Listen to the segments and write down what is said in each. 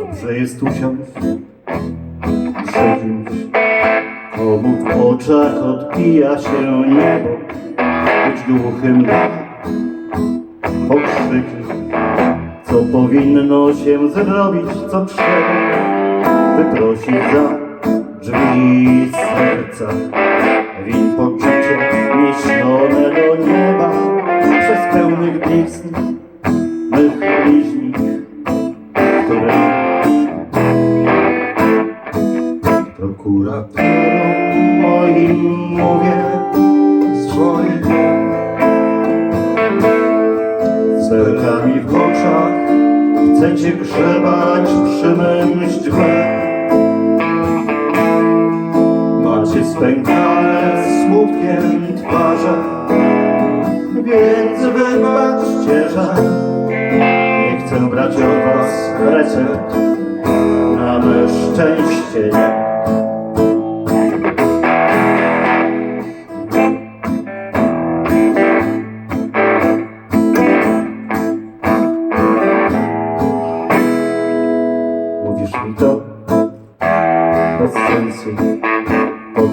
Dobrze jest usiąść. Kimś, komu w oczach odbija się niebo, być głuchym na pokrzyki, co powinno się zrobić, co trzeba, wyprosić za drzwi serca. Win poczucie nieśnione do nieba przez pełnych blizn mówię swoim z belkami w oczach chcecie grzebać przy mym źdźble Macie spękane smutkiem twarze Więc wybaczcie, że Nie chcę brać od was recept. Na szczęście nie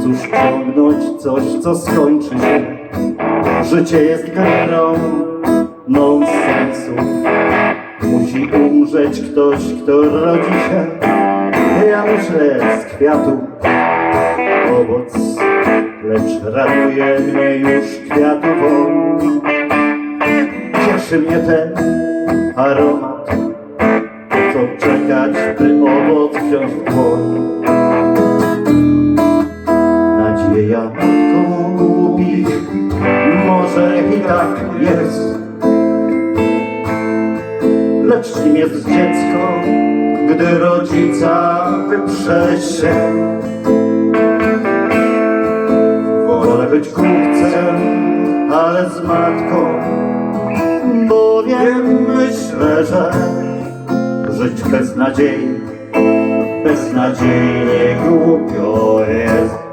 cóż ciągnąć coś, co skończy się. Życie jest grą nonsensów Musi umrzeć ktoś, kto rodzi się. Ja myślę z kwiatu owoc Lecz raduje mnie już kwiatu woń Cieszy mnie ten aromat co czekać, by owoc wziąć w dłoń Nadzieja matką głupich Może i tak jest. Lecz nim jest dziecko Gdy rodzica wyprze się Wolę być kupcem, ale z matką Bowiem myślę, że Żyć bez nadziei Beznadziejnie głupio jest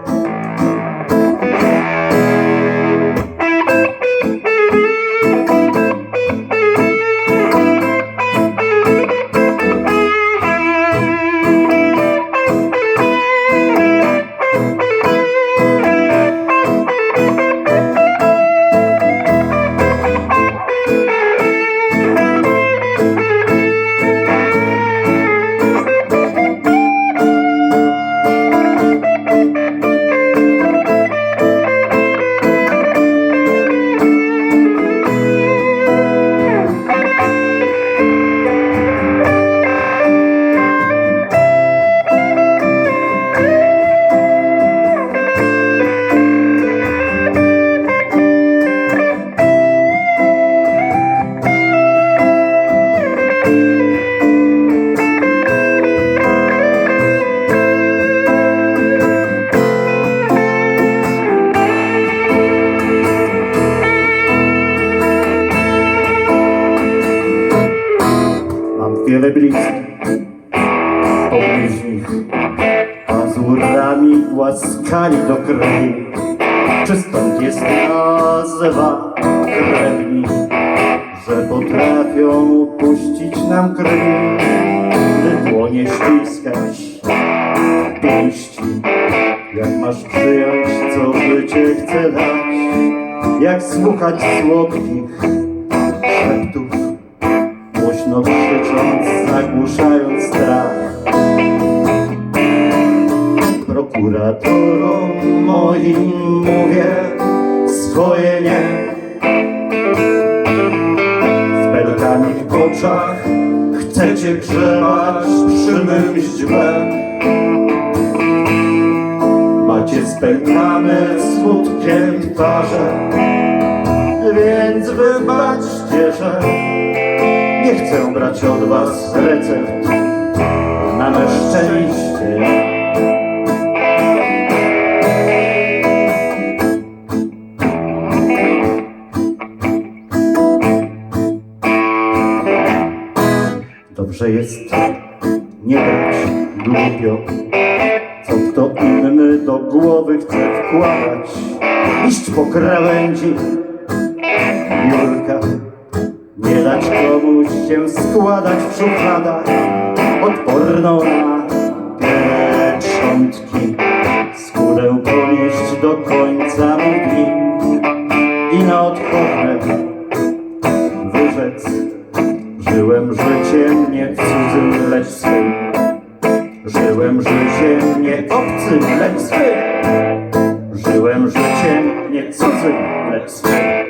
wiele bliskich, pobliźnich, pazurami głaskali do krwi. Czy stąd jest nazwa krewni, że potrafią puścić nam krwi, gdy dłonie ściskać pięści. Jak masz przyjąć, co życie chce dać, jak słuchać słodkich szeptów głośno krzycząc, zagłuszając strach. Prokuratorom moim mówię swoje nie. Z belkami w oczach chcecie grzebać przy mym źdźble. Macie spękane smutkiem twarze, więc wybaczcie, że nie chcę brać od was recept na me szczęście. Dobrze jest nie brać głupio, co kto inny do głowy chce wkładać. Iść po krawędzi, Jurka, nie dać komuś się składać w szufladach, odporną na pieczątki. Skórę ponieść do końca dni i na odchodne wyrzec. Żyłem życiem nie cudzym, lecz swym. Żyłem życiem nie obcym, lecz swym. Żyłem życiem nie cudzym, lecz swym.